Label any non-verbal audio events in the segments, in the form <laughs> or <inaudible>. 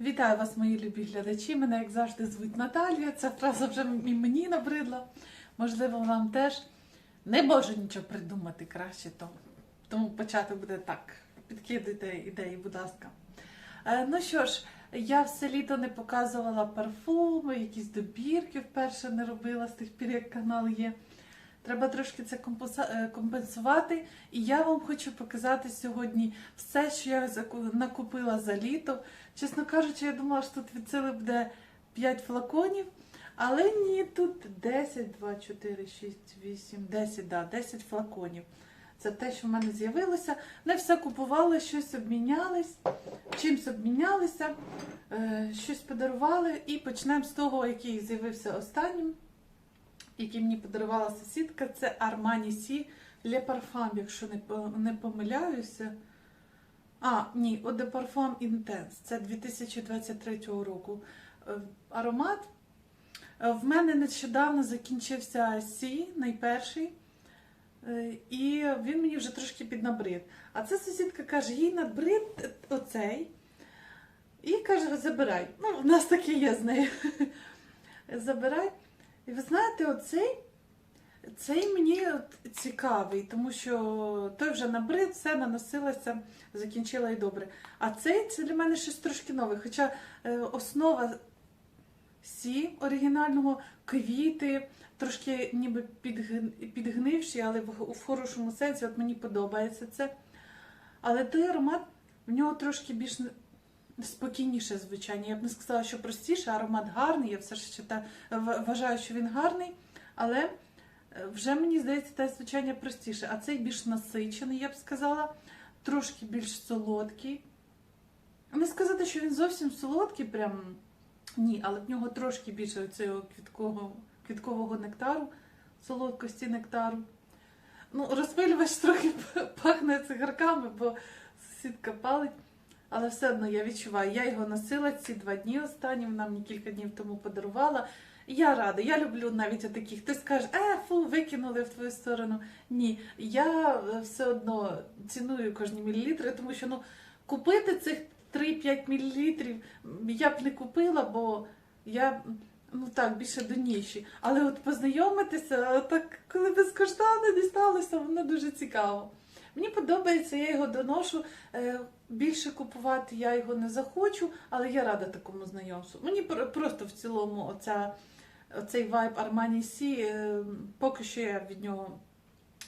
Вітаю вас, мої любі глядачі. Мене, як завжди, звуть Наталія. Ця фраза вже і мені набридла. Можливо, вам теж не можу нічого придумати краще, то. тому почати буде так. Підкидуйте ідеї, будь ласка. Е, ну що ж, я все літо не показувала парфуми, якісь добірки вперше не робила з тих пір, як канал є. Треба трошки це е, компенсувати. І я вам хочу показати сьогодні все, що я накупила за літо. Чесно кажучи, я думала, що тут від сили буде 5 флаконів. Але ні, тут 10, 2, 4, 6, 8, 10, да, 10 флаконів. Це те, що в мене з'явилося. Не все купували, щось обмінялись, чимось обмінялися, е, щось подарували. І почнемо з того, який з'явився останнім, який мені подарувала сусідка. Це Armani C Le Parfum, якщо не, помиляюся. А, ні, Eau de Parfum Intense. Це 2023 року. Е, Аромат. Е, В мене нещодавно закінчився Сі, найперший. Е, І він мені вже трошки піднабрид. А ця сусідка каже, їй набрид оцей. І каже, забирай. Ну, в нас таке є з нею. <laughs> Забирай. І ви знаєте, оцей, цей мені от цікавий, тому що той вже набрид, все наносилася, закінчила і добре. А цей це для мене щось трошки нове. Хоча е, основа сі оригінального, квіти, трошки ніби підгни- підгнивші, але в, хорошому сенсі, от мені подобається це. Але той аромат в нього трошки більш спокійніше звучання. Я б не сказала, що простіше, аромат гарний. Я все ж чита, вважаю, що він гарний, але е, вже мені здається, те звучання простіше. А цей більш насичений, я б сказала, трошки більш солодкий. Не сказати, що він зовсім солодкий, прям ні, але в нього трошки більше цього квіткового, квіткового нектару, солодкості нектару. Ну, розпилювач трохи <laughs> пахне цигарками, бо сусідка палить. Але все одно я відчуваю, я його носила ці два дні останні, вона мені кілька днів тому подарувала. Я рада, я люблю навіть таких. Хтось каже, е, фу, викинули в твою сторону. Ні, я е, все одно ціную кожні мілілітри, тому що ну, купити цих 3-5 мілілітрів я б не купила, бо я ну так більше до ніші. Але от познайомитися, так коли безкоштовно дісталося, воно дуже цікаво. Мені подобається, я його доношу. Більше купувати я його не захочу, але я рада такому знайомству. Мені пр- просто в цілому оця, оцей вайб Armani C, е, поки що я від нього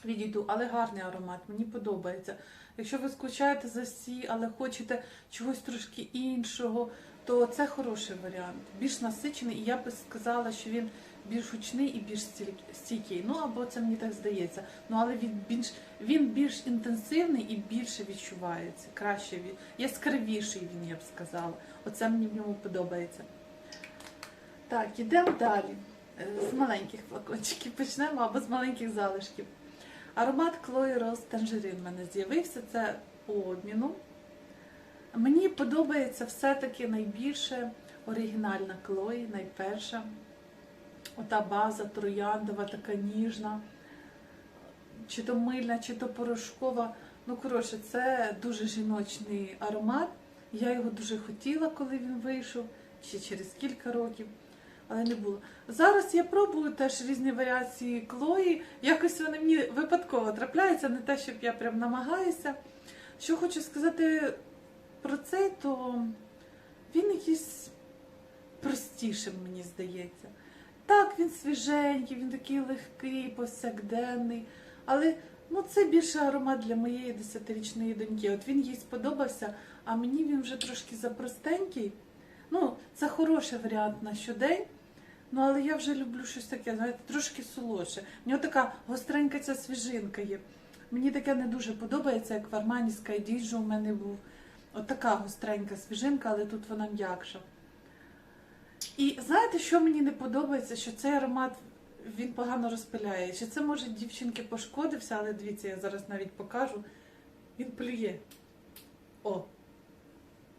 відійду, але гарний аромат, мені подобається. Якщо ви скучаєте за Сі, але хочете чогось трошки іншого, то це хороший варіант. Більш насичений, і я би сказала, що він більш гучний і більш стійкий. Ну або це мені так здається. Ну але він більш він більш інтенсивний і більше відчувається. Краще яскравіший він, я б сказала. Оце мені в ньому подобається. Так, ідемо далі. Е, З маленьких флакончиків почнемо або з маленьких залишків. Аромат Chloe Rose Tangerine в мене з'явився. Це по обміну. Мені подобається все-таки найбільше оригінальна Chloe, найперша. Ота база трояндова, така ніжна, чи то мильна, чи то порошкова. Ну, коротше, це дуже жіночний аромат. Я його дуже хотіла, коли він вийшов, ще через кілька років, але не було. Зараз я пробую теж різні варіації Клої. Якось вони мені випадково трапляються, не те, щоб я прям намагаюся. Що хочу сказати про цей, то він якийсь простішим, мені здається. Так, він свіженький, він такий легкий, повсякденний. Але ну, це більше аромат для моєї десятирічної доньки. От він їй сподобався, а мені він вже трошки запростенький. Ну, це хороший варіант на щодень. Ну, але я вже люблю щось таке, знаєте, трошки солодше. У нього така гостренька ця свіжинка є. Мені таке не дуже подобається, як в Армані Скайдіджо у мене був. От така гостренька свіжинка, але тут вона м'якша. І знаєте, що мені не подобається, що цей аромат він погано розпиляє. Чи це може дівчинки пошкодився, але дивіться, я зараз навіть покажу. Він плює. О!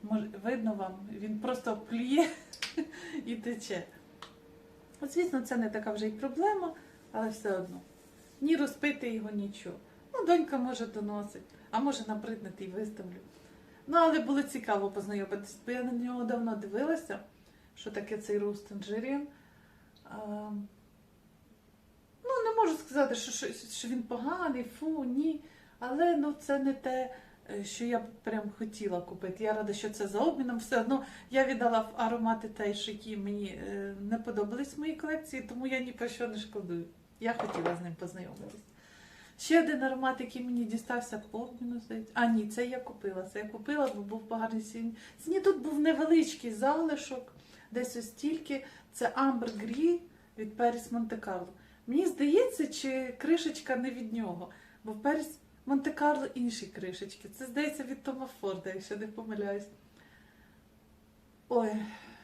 Може, видно вам? Він просто плює <laughs> і тече. От, звісно, це не така вже й проблема, але все одно. Ні розпити його, нічого. Ну, донька може доносить, а може набриднути і виставлю. Ну, але було цікаво познайомитися, бо я на нього давно дивилася, що таке цей роуз танжерін. А, ну, не можу сказати, що, що, що він поганий, фу, ні. Але ну, це не те, е, що я б прям хотіла купити. Я рада, що це за обміном. Все одно я віддала аромати теж, які мені е, не подобались в моїй колекції, тому я ні про що не шкодую. Я хотіла з ним познайомитись. Ще один аромат, який мені дістався по обміну, здається. А, ні, це я купила. Це я купила, бо був поганий сінь. Ні, тут був невеличкий залишок, десь ось тільки. Це Amber Gree від Періс Монте-Карло. Мені здається, чи кришечка не від нього, бо Періс Монте-Карло інші кришечки. Це, здається, від Тома Форда, якщо не помиляюсь. Ой,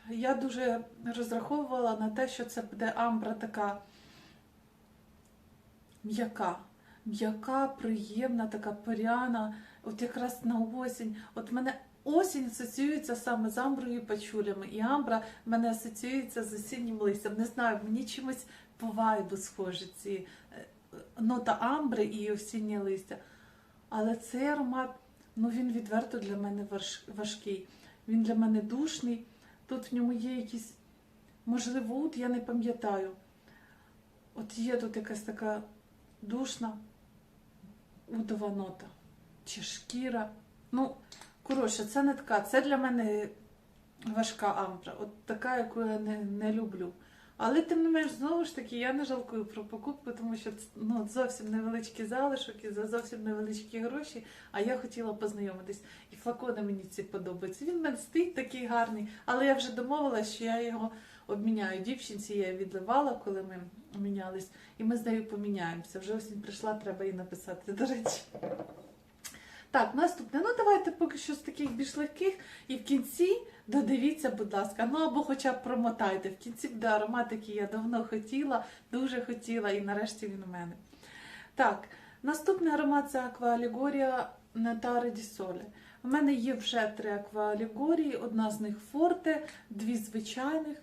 я дуже розраховувала на те, що це буде амбра така м'яка. М'яка, приємна, така поряна, от якраз на осінь. От в мене осінь асоціюється саме з амброю і пачулями. І амбра мене асоціюється з осіннім листям. Не знаю, мені чимось по вайбу схожі ці е, нота амбри і осіннє листя. Але цей аромат, ну він відверто для мене важкий. Він для мене душний. Тут в ньому є якісь, можливо, от я не пам'ятаю. От є тут якась така душна удова нота чи шкіра. Ну, коротше, це не така. Це для мене важка амбра. От така, яку я не, не люблю. Але тим не менш, знову ж таки, я не жалкую про покупку, тому що ну, зовсім невеличкі залишок і за зовсім невеличкі гроші. А я хотіла познайомитись. І флакони мені ці подобаються. Він мене стоїть такий гарний, але я вже домовилася, що я його обміняю. Дівчинці я відливала, коли ми мінялись, і ми з нею поміняємося. Вже осінь прийшла, треба їй написати, до речі. Так, наступне. Ну давайте поки що з таких більш легких. І в кінці додивіться, будь ласка, ну або хоча б промотайте. В кінці буде аромат, який я давно хотіла, дуже хотіла, і нарешті він у мене. Так, наступний аромат це акваалегорія Натари Ді Соле. У мене є вже три акваалегорії, одна з них форте, дві звичайних.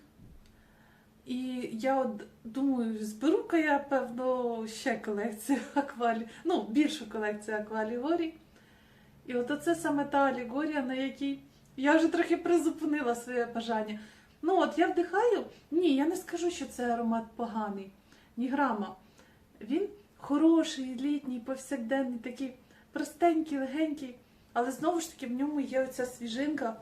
І я от думаю, зберу-ка я, певно, ще колекцію <laughs> аквалі... ну, більшу колекцію аквалігорій. І от оце саме та алегорія, на якій я вже трохи призупинила своє бажання. Ну от я вдихаю, ні, я не скажу, що це аромат поганий. Ні грама. Він хороший, літній, повсякденний, такий простенький, легенький, але знову ж таки в ньому є оця свіжинка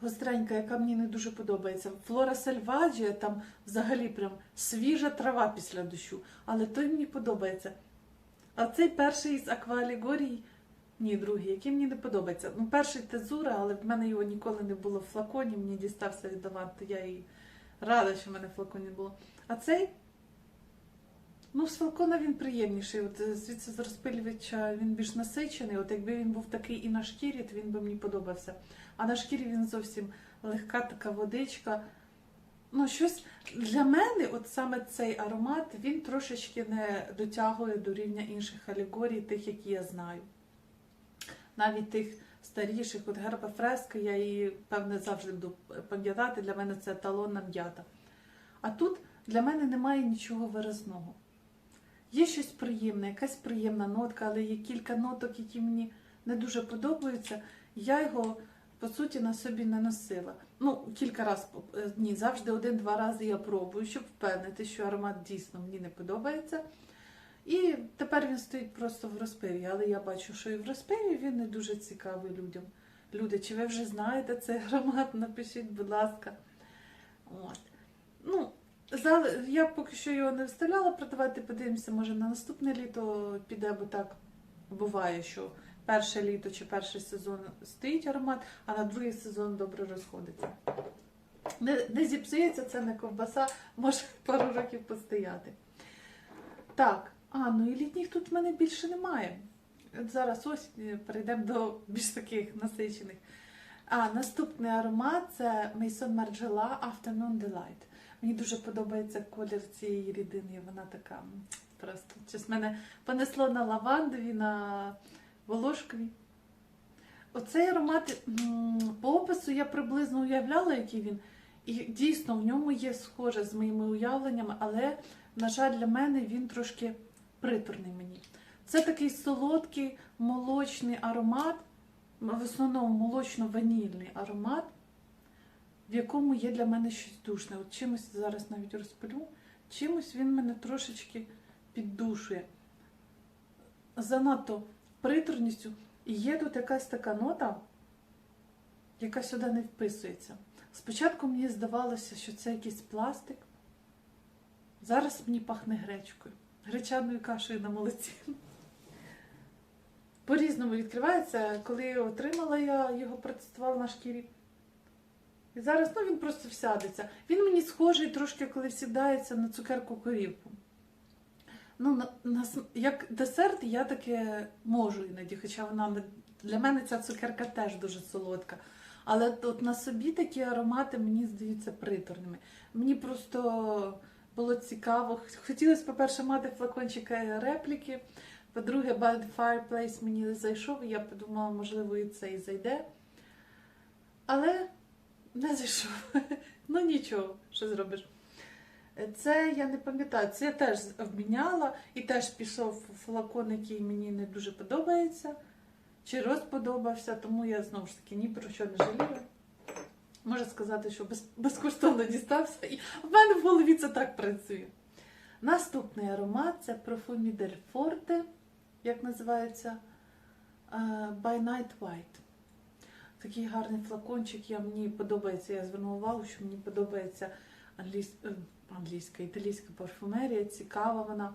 гостренька, яка мені не дуже подобається. Флора Сальваджія, там взагалі прям свіжа трава після дощу, але той мені подобається. А цей перший з аквалегорій, ні, другий, який мені не подобається. Ну, перший тезура, але в мене його ніколи не було в флаконі, мені дістався від Аванти, я і рада, що в мене в флаконі було. А цей, ну, з флакона він приємніший. От е, звідси з розпилювача він більш насичений. От якби він був такий і на шкірі, то він би мені подобався. А на шкірі він зовсім легка така водичка. Ну, щось для мене, от саме цей аромат, він трошечки не дотягує до рівня інших алегорій, тих, які я знаю. Навіть тих старіших, от герба фреска, я її, певне, завжди буду пам'ятати. Для мене це еталонна м'ята. А тут для мене немає нічого виразного. Є щось приємне, якась приємна нотка, але є кілька ноток, які мені не дуже подобаються. Я його, по суті, на собі не носила. Ну, кілька разів, ні, завжди один-два рази я пробую, щоб впевнити, що аромат дійсно мені не подобається. І тепер він стоїть просто в розпиві, але я бачу, що і в розпиві він не дуже цікавий людям. Люди, чи ви вже знаєте цей аромат? <laughs> Напишіть, будь ласка. От. Ну, я поки що його не вставляла продавати, подивимося, може на наступне літо піде, бо так буває, що перше літо чи перший сезон стоїть аромат, а на другий сезон добре розходиться. Не, не зіпсується це не ковбаса, може пару років постояти. Так, а, ну і літніх тут в мене більше немає. Зараз осінь, перейдемо до більш таких насичених. А, наступний аромат це Maison Margiela Afternoon Delight. Мені дуже подобається колір цієї рідини. Вона така просто. Щось мене понесло на лавандові, на волошкові. Оцей аромат по опису я приблизно уявляла, який він. І дійсно в ньому є схоже з моїми уявленнями, але, на жаль, для мене він трошки приторний мені. Це такий солодкий молочний аромат. в основному молочно-ванільний аромат, в якому є для мене щось душне. От чимось зараз навіть розпалю, чимось він мене трошечки піддушує. Занадто приторністю. І є тут якась така нота, яка сюди не вписується. Спочатку мені здавалося, що це якийсь пластик. Зараз мені пахне гречкою, гречаною кашею на молоці. По-різному відкривається, коли отримала я його протестувала на шкірі. І зараз ну, він просто всядеться. Він мені схожий трошки, коли всідається на цукерку корівку. Ну, на, на, як десерт я таке можу іноді, хоча вона для мене ця цукерка теж дуже солодка. Але от на собі такі аромати мені здаються приторними. Мені просто було цікаво. Хотілося, по-перше, мати флакончика репліки. По-друге, Bad Fireplace мені не зайшов, і я подумала, можливо, і це і зайде. Але не зайшов. <laughs> Ну нічого, що зробиш. Це я не пам'ятаю, це я теж обміняла і теж пішов флакон, який мені не дуже подобається, чи розподобався, тому я знову ж таки ні про що не жалію. Можу сказати, що без, безкоштовно дістався, і в мене в голові це так працює. Наступний аромат це Profume del Forte, як називається By Night White. Такий гарний флакончик, я, мені подобається, я звернула увагу, що мені подобається англійсь... е, англійська, італійська парфумерія, цікава вона.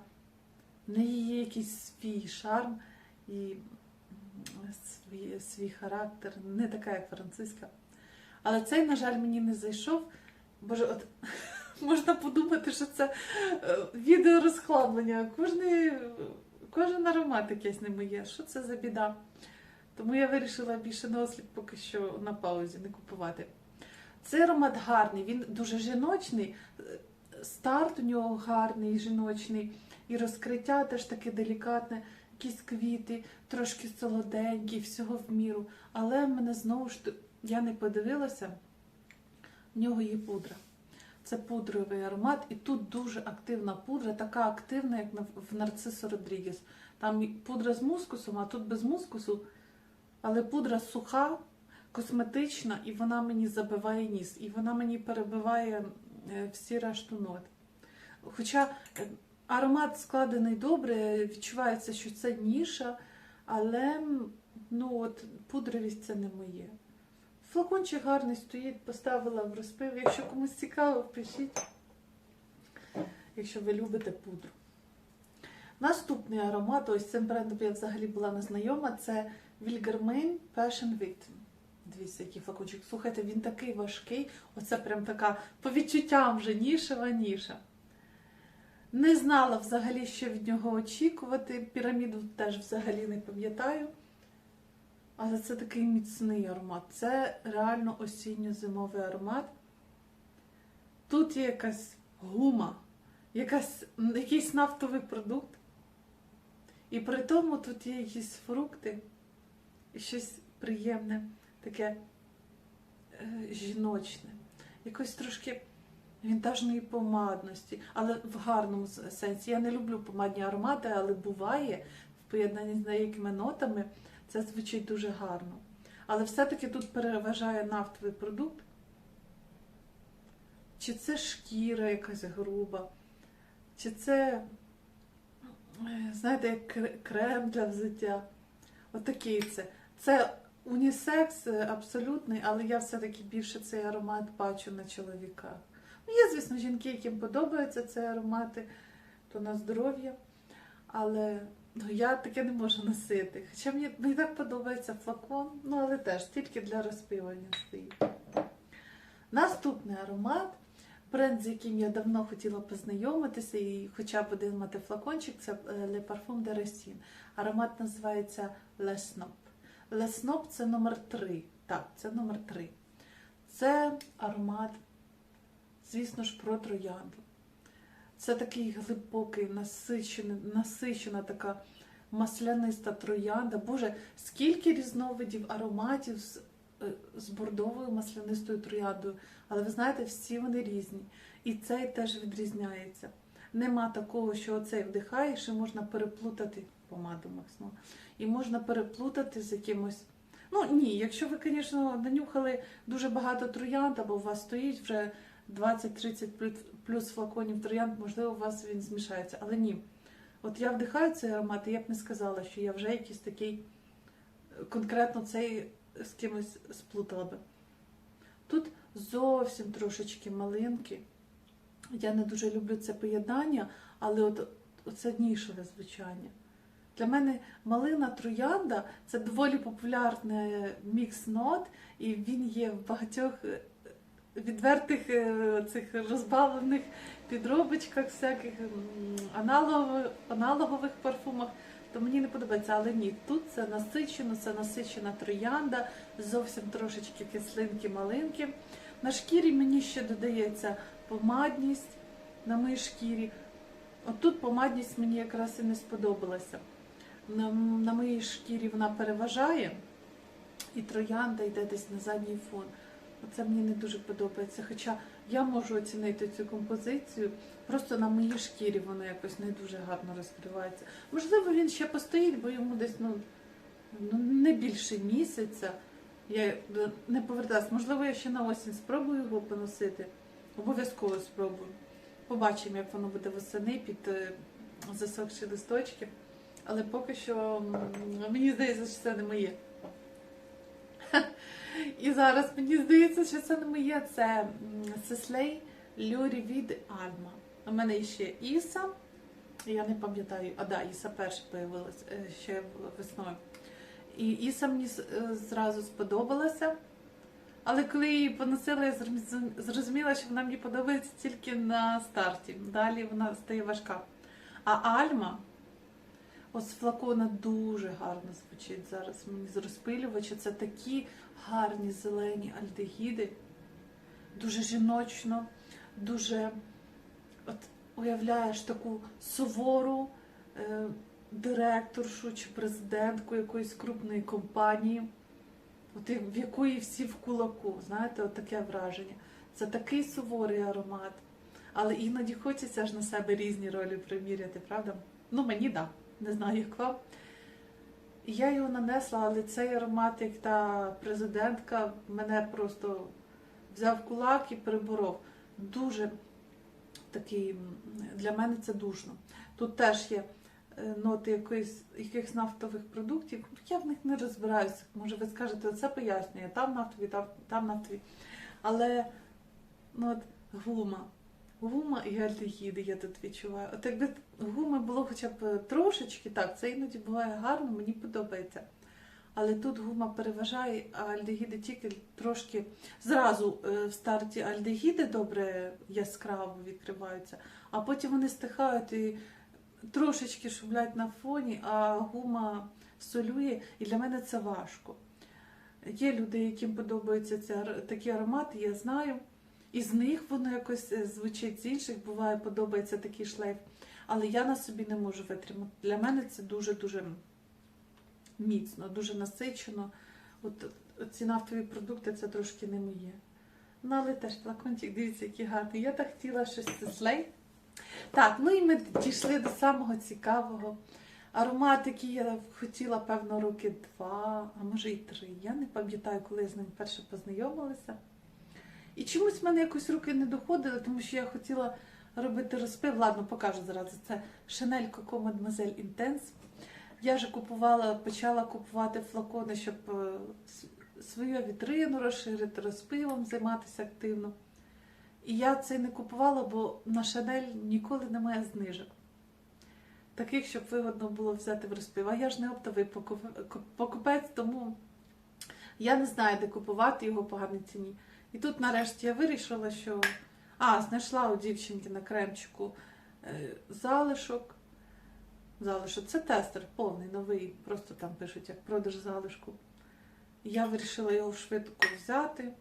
В неї є якийсь свій шарм і свій, свій характер, не така, як французька. Але цей, на жаль, мені не зайшов. Боже, от <laughs> можна подумати, що це е, відео розхламлення. Кожен аромат якийсь не моє. Що це за біда? Тому я вирішила більше на осліп поки що на паузі не купувати. Цей аромат гарний, він дуже жіночний. Е, Старт у нього гарний, жіночний, і розкриття теж таке делікатне, якісь квіти, трошки солоденькі, всього в міру. Але мене знову ж я не подивилася, в нього є пудра. Це пудровий аромат, і тут дуже активна пудра, така активна, як в Нарцисо Родрігес. Там пудра з мускусом, а тут без мускусу. Але пудра суха, косметична, і вона мені забиває ніс, і вона мені перебиває е, всі решту нот. Хоча е, аромат складений добре, відчувається, що це ніша, але ну, от, пудровість це не моє. Флакончик гарний стоїть, поставила в розпив. Якщо комусь цікаво, пишіть, якщо ви любите пудру. Наступний аромат, ось цим брендом я взагалі була незнайома, це Вільгермейн Passion Victim. Дивіться, який флакончик. Слухайте, він такий важкий. Оце прям така по відчуттям вже нішева ніша. Не знала взагалі, що від нього очікувати. Піраміду теж взагалі не пам'ятаю. Але це такий міцний аромат. Це реально осінньо-зимовий аромат. Тут є якась гума, якась, якийсь нафтовий продукт. І при тому тут є якісь фрукти і щось приємне, таке е, жіночне, якось трошки вінтажної помадності, але в гарному сенсі. Я не люблю помадні аромати, але буває в поєднанні з деякими нотами це звучить дуже гарно. Але все-таки тут переважає нафтовий продукт. Чи це шкіра якась груба, чи це, е, знаєте, як крем для взуття. Отакий це. Це унісекс е, абсолютний, але я все-таки більше цей аромат бачу на чоловіках. Ну, є, звісно, жінки, яким подобаються ці аромати, то на здоров'я. Але ну, я таке не можу носити. Хоча мені, мені так подобається флакон, ну але теж тільки для розпивання стоїть. Наступний аромат, бренд, з яким я давно хотіла познайомитися, і хоча б один мати флакончик, це е, Le Parfum de Racine. Аромат називається Le Snob. Le Snob це номер 3. Так, це номер 3. Це аромат, звісно ж, про троянду. Це такий глибокий, насичений, насичена така масляниста троянда. Боже, скільки різновидів ароматів з, е, з бордовою маслянистою трояндою. Але ви знаєте, всі вони різні. І цей теж відрізняється. Нема такого, що оцей вдихаєш і можна переплутати помаду Максно. І можна переплутати з якимось Ну ні, якщо ви, звісно, нанюхали дуже багато троянд, або у вас стоїть вже 20-30 плюс- флаконів троянд, можливо, у вас він змішається. Але ні. От я вдихаю цей аромат, і я б не сказала, що я вже якийсь такий е, конкретно цей з кимось сплутала би. Тут зовсім трошечки малинки. Я не дуже люблю це поєднання, але от, це нішеве звучання. Для мене малина троянда це доволі популярний мікс нот, і він є в багатьох е, відвертих е, цих розбавлених підробочках, всяких аналогових, парфумах. То мені не подобається, але ні, тут це насичено, це насичена троянда, зовсім трошечки кислинки, малинки. На шкірі мені ще додається помадність на моїй шкірі. От тут помадність мені якраз і не сподобалася. На, на моїй шкірі вона переважає, і троянда йде десь на задній фон. Оце мені не дуже подобається. Хоча я можу оцінити цю композицію, просто на моїй шкірі воно якось не дуже гарно розкривається. Можливо, він ще постоїть, бо йому десь ну, ну не більше місяця. Я не повертаюся. Можливо, я ще на осінь спробую його поносити. Обов'язково спробую. Побачимо, як воно буде восени під е, засохші листочки. Але поки що мені здається, що це не моє. І зараз мені здається, що це не моє. Це Сеслей Люрі від Альма. У мене ще Іса. Я не пам'ятаю, а да, Іса перша появилась е, ще весною. І Іса мені е, зразу сподобалася. Але коли її поносила, я зрозуміла, що вона мені подобається тільки на старті. Далі вона стає важка. А Альма, ось флакона дуже гарно звучить зараз. Мені з розпилювача. Це такі гарні зелені альдегіди. Дуже жіночно, дуже от уявляєш таку сувору е, директоршу чи президентку якоїсь крупної компанії, от в якої всі в кулаку. Знаєте, от таке враження. Це такий суворий аромат. Але іноді хочеться ж на себе різні ролі приміряти, правда? Ну, мені так, да. не знаю, як вам. Я його нанесла, але цей аромат, як та президентка, мене просто взяв кулак і переборов. Дуже такий, для мене це душно. Тут теж є е, ноти якоїсь, якихось нафтових продуктів. Я в них не розбираюся. Може, ви скажете, це пояснює, там нафтові, там, там нафтові. Але ну, от, гума. Гума і альдегіди я тут відчуваю. От якби гуми було хоча б трошечки, так, це іноді буває гарно, мені подобається. Але тут гума переважає, а альдегіди тільки трошки зразу е, в старті альдегіди добре яскраво відкриваються, а потім вони стихають і трошечки шублять на фоні, а гума солює, і для мене це важко. Є люди, яким подобаються ці, такі аромати, я знаю. І з них воно якось е, звучить з інших, буває, подобається такий шлейф. Але я на собі не можу витримати. Для мене це дуже-дуже міцно, дуже насичено. От, от ці нафтові продукти це трошки не моє. Ну, але теж флакончик, дивіться, який гарний. Я так хотіла щось слей. Так, ну і ми дійшли до самого цікавого. Аромат, який я хотіла, певно, роки два, а може і три. Я не пам'ятаю, коли я з ним перше познайомилася. І чомусь в мене якось руки не доходили, тому що я хотіла робити розпив. Ладно, покажу зразу. Це Chanel Coco Mademoiselle Intense. Я вже купувала, почала купувати флакони, щоб е, свою вітрину розширити, розпивом займатися активно. І я це не купувала, бо на Chanel ніколи немає знижок. Таких, щоб вигодно було взяти в розпив. А я ж не оптовий покупець, тому я не знаю, де купувати його по гарній ціні. І тут нарешті я вирішила, що а, знайшла у дівчинки на кремчику е, залишок. Залишок це тестер повний, новий, просто там пишуть як продаж залишку. Я вирішила його швидко взяти.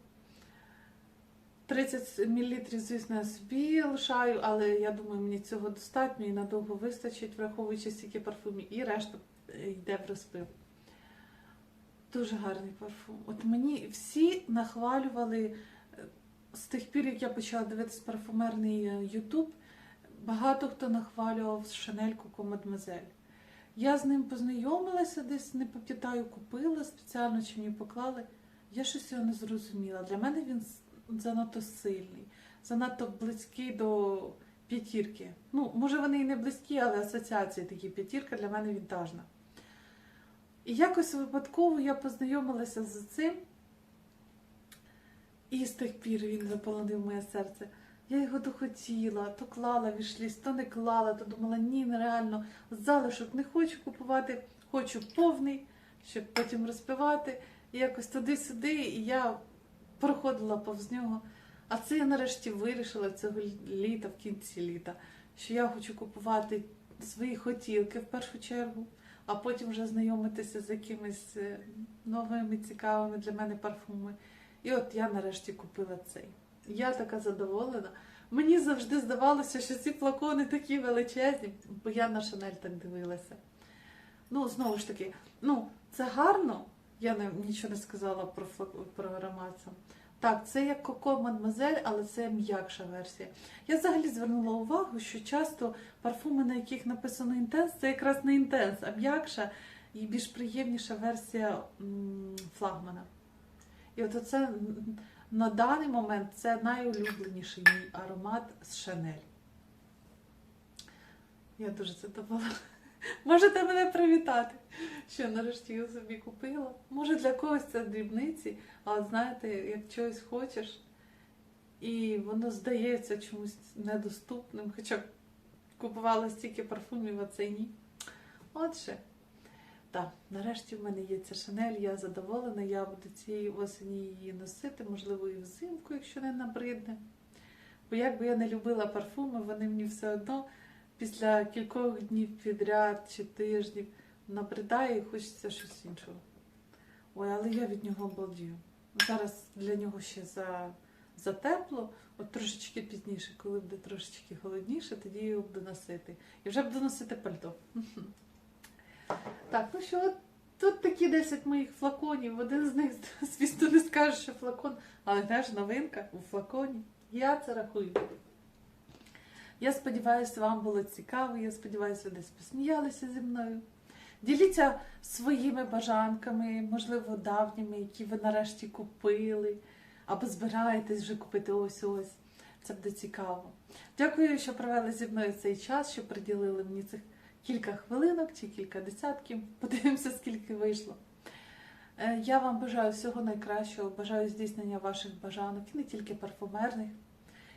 30 мл, звісно, я собі лишаю, але я думаю, мені цього достатньо і надовго вистачить, враховуючи стільки парфумів, і решта е, йде в розпив. Дуже гарний парфум. От мені всі нахвалювали е, з тих пір, як я почала дивитися парфумерний е, Ютуб, багато хто нахвалював Шанель Коко Мадмазель. Я з ним познайомилася, десь не пам'ятаю, купила спеціально чи мені поклали. Я щось його не зрозуміла. Для мене він занадто сильний, занадто близький до п'ятірки. Ну, може, вони і не близькі, але асоціації такі п'ятірка для мене вінтажна. І якось випадково я познайомилася з цим, і з тих пір він заполонив моє серце. Я його то хотіла, то клала вішліс, то не клала, то думала, ні, нереально, залишок не хочу купувати, хочу повний, щоб потім розпивати. І якось туди-сюди, і я проходила повз нього. А це я нарешті вирішила цього літа, в кінці літа, що я хочу купувати свої хотілки в першу чергу, а потім вже знайомитися з якимись е, новими цікавими для мене парфумами. І от я нарешті купила цей. Я така задоволена. Мені завжди здавалося, що ці флакони такі величезні, бо я на Шанель так дивилася. Ну, знову ж таки, ну, це гарно. Я не, нічого не сказала про, про аромат. Так, це як Коко Мадмазель, але це м'якша версія. Я взагалі звернула увагу, що часто парфуми, на яких написано інтенс, це якраз не інтенс, а м'якша і більш приємніша версія флагмана. І от оце на даний момент це найулюбленіший мій аромат з Шанель. Я дуже задоволена. Можете мене привітати, що нарешті його собі купила. Може для когось це дрібниці, але знаєте, як чогось хочеш, і воно здається чомусь недоступним, хоча купувала стільки парфумів, а це ні. Отже, так, нарешті в мене є ця шанель, я задоволена, я буду цієї осені її носити, можливо, і взимку, якщо не набридне. Бо як би я не любила парфуми, вони мені все одно після кількох днів підряд чи тижнів набридає і хочеться щось іншого. Ой, але я від нього обалдію. Зараз для нього ще за, за тепло, от трошечки пізніше, коли буде трошечки холодніше, тоді його буду носити. І вже буду носити пальто. Так, ну що, тут такі 10 моїх флаконів. Один з них, звісно, не скаже, що флакон, але теж новинка у флаконі. Я це рахую. Я сподіваюся, вам було цікаво. Я сподіваюся, ви десь посміялися зі мною. Діліться своїми бажанками, можливо, давніми, які ви нарешті купили, або збираєтесь вже купити ось ось. Це буде цікаво. Дякую, що провели зі мною цей час, що приділили мені цих кілька хвилинок чи кілька десятків. Подивимося, скільки вийшло. Е, Я вам бажаю всього найкращого, бажаю здійснення ваших бажанок, і не тільки парфумерних.